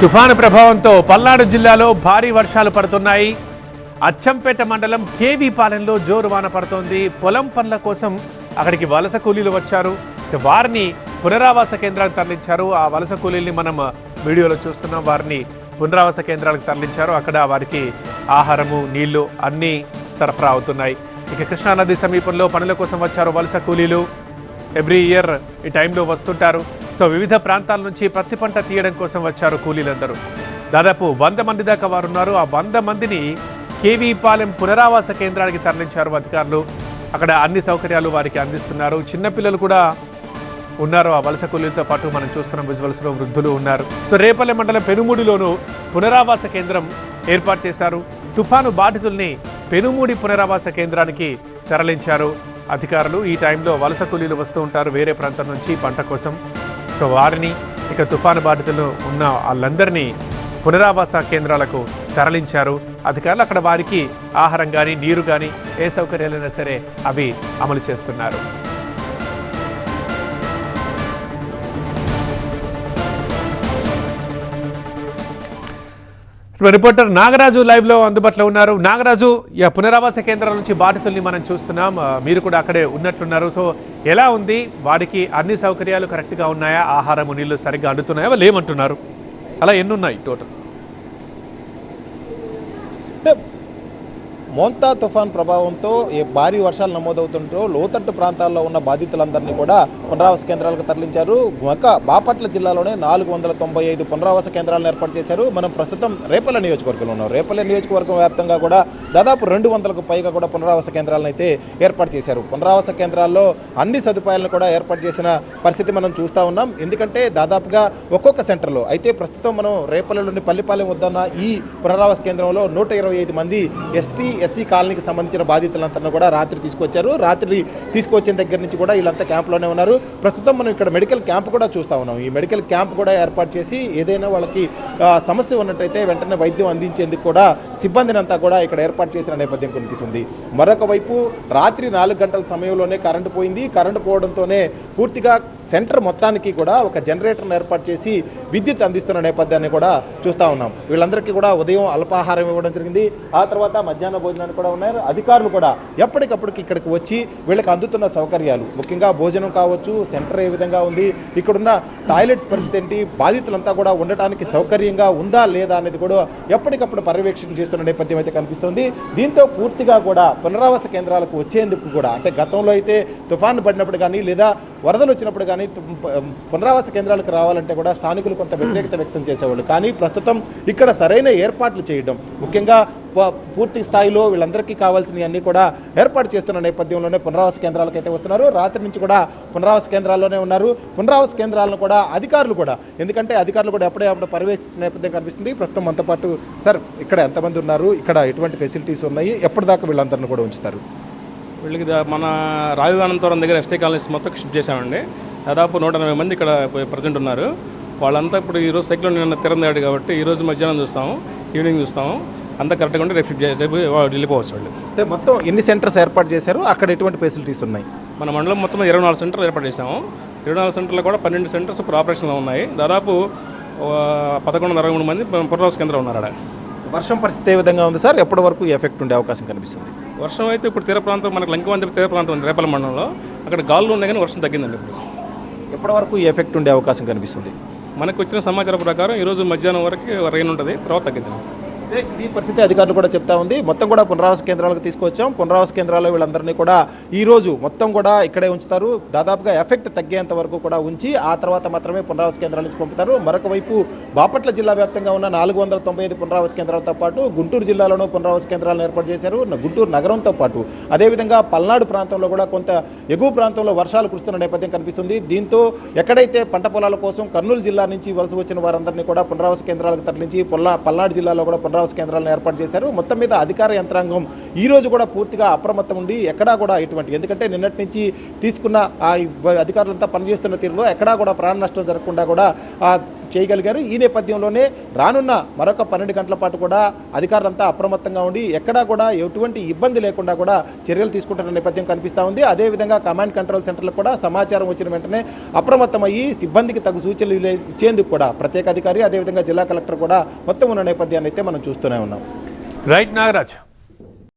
తుఫాను ప్రభావంతో పల్నాడు జిల్లాలో భారీ వర్షాలు పడుతున్నాయి. అచ్చంపేట మండలం కేవీ పాలెంలో జోరు వాన పడుతోంది. పొలం పనుల కోసం అక్కడికి వలస కూలీలు వచ్చారు. వారిని పునరావాస కేంద్రాలకు తరలించారు. ఆ వలస కూలీల్ని మనం వీడియోలో చూస్తున్నాం. వారిని పునరావాస కేంద్రాలకు తరలించారు. అక్కడ వారికి ఆహారము నీళ్ళు అన్నీ సరఫరా అవుతున్నాయి. ఇక కృష్ణానది సమీపంలో పనుల కోసం వచ్చారు వలస కూలీలు. ఎవ్రీ ఇయర్ ఈ టైంలో వస్తుంటారు. సో వివిధ ప్రాంతాల నుంచి పత్తి పంట తీయడం కోసం వచ్చారు కూలీలందరూ. దాదాపు వంద మంది దాకా వారు ఉన్నారు ఆ వంద మందిని కేవీ పాలెం పునరావాస కేంద్రానికి తరలించారు అధికారులు. అక్కడ అన్ని సౌకర్యాలు వారికి అందిస్తున్నారు. చిన్నపిల్లలు కూడా ఉన్నారు. ఆ వలస కూలీలతో పాటు మనం చూస్తున్న విజువల్స్లో వృద్ధులు ఉన్నారు. సో రేపల్లె మండలం పెనుమూడిలోను పునరావాస కేంద్రం ఏర్పాటు చేశారు. తుఫాను బాధితుల్ని పెనుమూడి పునరావాస కేంద్రానికి తరలించారు అధికారులు. ఈ టైంలో వలస కూలీలు వస్తూ ఉంటారు. వేరే ప్రాంతం నుంచి పంట కోసం. సో వారిని ఇక తుఫాను బాధితులు ఉన్న వాళ్ళందరినీ పునరావాస కేంద్రాలకు తరలించారు. అధికారులు అక్కడ వారికి ఆహారం కానీ నీరు కానీ ఏ సౌకర్యాలైనా సరే అవి అమలు చేస్తున్నారు. రిపోర్టర్ నాగరాజు లైవ్లో అందుబాటులో ఉన్నారు. నాగరాజు ఈ పునరావాస కేంద్రాల నుంచి బాధితుల్ని మనం చూస్తున్నాం. మీరు కూడా అక్కడే ఉన్నట్లున్నారు. సో ఎలా ఉంది? వాడికి అన్ని సౌకర్యాలు కరెక్ట్గా ఉన్నాయా? ఆహారం నీళ్ళు సరిగ్గా అందుతున్నాయా? వాళ్ళు ఏమంటున్నారు అలా ఎన్ని ఉన్నాయి టోటల్ మోంతా తుఫాన్ ప్రభావంతో భారీ వర్షాలు నమోదవుతుంటూ లోతట్టు ప్రాంతాల్లో ఉన్న బాధితులందరినీ కూడా పునరావాస కేంద్రాలకు తరలించారు. ఒక బాపట్ల జిల్లాలోనే నాలుగు వందల తొంభై ఐదు పునరావాస కేంద్రాలను ఏర్పాటు చేశారు. మనం ప్రస్తుతం రేపల్లె నియోజకవర్గంలో ఉన్నాం. రేపల్లె నియోజకవర్గం వ్యాప్తంగా కూడా దాదాపు రెండు వందలకు పైగా కూడా పునరావాస కేంద్రాలను అయితే ఏర్పాటు చేశారు. పునరావాస కేంద్రాల్లో అన్ని సదుపాయాలను కూడా ఏర్పాటు చేసిన పరిస్థితి మనం చూస్తూ ఉన్నాం. ఎందుకంటే దాదాపుగా ఒక్కొక్క సెంటర్లో అయితే ప్రస్తుతం మనం రేపల్లెలోని పల్లిపాలెం వద్దన్న ఈ పునరావాస కేంద్రంలో నూట ఇరవై ఐదు మంది ఎస్టీ ఎస్సీ కాలనీకి సంబంధించిన బాధితులంతా కూడా రాత్రి తీసుకొచ్చారు. రాత్రి తీసుకొచ్చిన దగ్గర నుంచి కూడా వీళ్ళంతా క్యాంప్లోనే ఉన్నారు. ప్రస్తుతం మనం ఇక్కడ మెడికల్ క్యాంప్ కూడా చూస్తూ ఉన్నాం. ఈ మెడికల్ క్యాంప్ కూడా ఏర్పాటు చేసి ఏదైనా వాళ్ళకి సమస్య ఉన్నట్టయితే వెంటనే వైద్యం అందించేందుకు కూడా సిబ్బందిని అంతా కూడా ఇక్కడ ఏర్పాటు చేసిన నేపథ్యం కనిపిస్తుంది. మరొక వైపు రాత్రి నాలుగు గంటల సమయంలోనే కరెంటు పోయింది. కరెంటు పోవడంతోనే పూర్తిగా సెంటర్ మొత్తానికి కూడా ఒక జనరేటర్ను ఏర్పాటు చేసి విద్యుత్ అందిస్తున్న నేపథ్యాన్ని కూడా చూస్తూ ఉన్నాం. వీళ్ళందరికీ కూడా ఉదయం అల్పాహారం ఇవ్వడం జరిగింది. ఆ తర్వాత మధ్యాహ్న భోజనాన్ని కూడా ఉన్నారు అధికారులు కూడా ఎప్పటికప్పటికి ఇక్కడికి వచ్చి వీళ్ళకి అందుతున్న సౌకర్యాలు ముఖ్యంగా భోజనం కావచ్చు సెంటర్ ఏ విధంగా ఉంది ఇక్కడున్న టాయిలెట్స్ పరిస్థితి ఏంటి బాధితులంతా కూడా ఉండటానికి సౌకర్యంగా ఉందా లేదా అనేది కూడా ఎప్పటికప్పుడు పర్యవేక్షణ చేస్తున్న నేపథ్యం అయితే కనిపిస్తుంది. దీంతో పూర్తిగా కూడా పునరావాస కేంద్రాలకు వచ్చేందుకు కూడా అంటే గతంలో అయితే తుఫాను పడినప్పుడు కానీ లేదా వరదలు వచ్చినప్పుడు కానీ పునరావాస కేంద్రాలకు రావాలంటే కూడా స్థానికులు కొంత వ్యతిరేకత వ్యక్తం చేసేవాళ్ళు. కానీ ప్రస్తుతం ఇక్కడ సరైన ఏర్పాట్లు చేయడం ముఖ్యంగా ప- పూర్తి స్థాయిలో వీళ్ళందరికీ కావాల్సినవి అన్నీ కూడా ఏర్పాటు చేస్తున్న నేపథ్యంలోనే పునరావాస కేంద్రాలకు అయితే వస్తున్నారు. రాత్రి నుంచి కూడా పునరావాస కేంద్రాల్లోనే ఉన్నారు. పునరావాస కేంద్రాలను కూడా అధికారులు కూడా ఎందుకంటే అధికారులు కూడా అప్పుడే అప్పుడు పర్యవేక్షిస్తున్న నేపథ్యం కనిపిస్తుంది. ప్రస్తుతం మనతో పాటు సార్ ఇక్కడ ఎంతమంది ఉన్నారు? ఇక్కడ ఎటువంటి ఫెసిలిటీస్ ఉన్నాయి? ఎప్పటిదాకా వీళ్ళందరిని కూడా ఉంచుతారు? వీళ్ళకి మన రాజధానంతరం దగ్గర ఎస్టీ కాలనీస్ మొత్తం షిఫ్ట్ చేశామండి. దాదాపు నూట ఎనభై మంది ఇక్కడ ప్రజెంట్ ఉన్నారు. వాళ్ళంతా ఇప్పుడు ఈరోజు సైక్లోన్ నిన్న తిరందాడు కాబట్టి ఈరోజు మధ్యాహ్నం చూస్తాము ఈవినింగ్ చూస్తాము. అంతా కరెక్ట్గా ఉంటే రేపు వెళ్ళిపోవచ్చు వాళ్ళు. అంటే మొత్తం ఎన్ని సెంటర్స్ ఏర్పాటు చేశారు? అక్కడ ఎటువంటి ఫెసిలిటీస్ ఉన్నాయి? మన మండలం మొత్తం ఇరవై నాలుగు సెంటర్లు ఏర్పాటు చేశాము. ఇరవై నాలుగు సెంటర్లు కూడా పన్నెండు సెంటర్స్ ఇప్పుడు ఆపరేషన్లో ఉన్నాయి. దాదాపు పదకొండు అరవై మూడు మంది పునరావాస కేంద్రం ఉన్నారు అక్కడ. వర్షం పరిస్థితి ఏ విధంగా ఉంది సార్? ఎప్పటి వరకు ఎఫెక్ట్ ఉండే అవకాశం కనిపిస్తుంది? వర్షం అయితే ఇప్పుడు తీర ప్రాంతం మనకు లంకవంతి తీర ప్రాంతం ఉంది రేపల మండలంలో. అక్కడ గాలులు ఉన్నాయి కానీ వర్షం తగ్గిందండి ఇప్పుడు. ఎప్పటి వరకు ఎఫెక్ట్ ఉండే అవకాశం కనిపిస్తుంది? మనకు వచ్చిన సమాచారం ప్రకారం ఈరోజు మధ్యాహ్నం వరకు రైన్ ఉంటుంది తర్వాత తగ్గింది అదే ఈ పరిస్థితి అధికారులు కూడా చెప్తా ఉంది. మొత్తం కూడా పునరావాస కేంద్రాలకు తీసుకొచ్చాం. పునరావాస కేంద్రాల్లో వీళ్ళందరినీ కూడా ఈ రోజు మొత్తం కూడా ఇక్కడే ఉంచుతారు. దాదాపుగా ఎఫెక్ట్ తగ్గేంత వరకు కూడా ఉంచి ఆ తర్వాత మాత్రమే పునరావాస కేంద్రాల నుంచి పంపుతారు. మరొక వైపు బాపట్ల జిల్లా వ్యాప్తంగా ఉన్న నాలుగు వందల తొంభై ఐదు పునరావాస కేంద్రాలతో పాటు గుంటూరు జిల్లాలోనూ పునరావాస కేంద్రాలను ఏర్పాటు చేశారు. గుంటూరు నగరంతో పాటు. అదేవిధంగా పల్నాడు ప్రాంతంలో కూడా కొంత ఎగువ ప్రాంతంలో వర్షాలు కురుస్తున్న నేపథ్యం కనిపిస్తుంది. దీంతో ఎక్కడైతే పంట పొలాల కోసం కర్నూలు జిల్లా నుంచి వలస వచ్చిన వారందరినీ కూడా పునరావాస కేంద్రాలకు తరలించి పొల్లా పల్నాడు జిల్లాలో కూడా పునరావాస కేంద్రాలను ఏర్పాటు చేశారు. మొత్తం మీద అధికార యంత్రాంగం ఈ రోజు కూడా పూర్తిగా అప్రమత్తం ఉండి ఎక్కడా కూడా ఇటువంటి ఎందుకంటే నిన్నటి నుంచి తీసుకున్న ఆ అధికారులంతా పనిచేస్తున్న తీరులో ఎక్కడా కూడా ప్రాణ నష్టం జరగకుండా కూడా చేయగలిగారు. ఈ నేపథ్యంలోనే రానున్న మరొక పన్నెండు గంటల పాటు కూడా అధికారులంతా అప్రమత్తంగా ఉండి ఎక్కడా కూడా ఎటువంటి ఇబ్బంది లేకుండా కూడా చర్యలు తీసుకుంటున్న నేపథ్యం కనిపిస్తూ ఉంది. అదేవిధంగా కమాండ్ కంట్రోల్ సెంటర్లకు కూడా సమాచారం వచ్చిన వెంటనే అప్రమత్తమయ్యి సిబ్బందికి తగు సూచనలు ఇచ్చేందుకు కూడా ప్రత్యేక అధికారి అదేవిధంగా జిల్లా కలెక్టర్ కూడా మొత్తం ఉన్న నేపథ్యాన్ని అయితే మనం చూస్తూనే ఉన్నాం. రైట్ నాగరాజ్.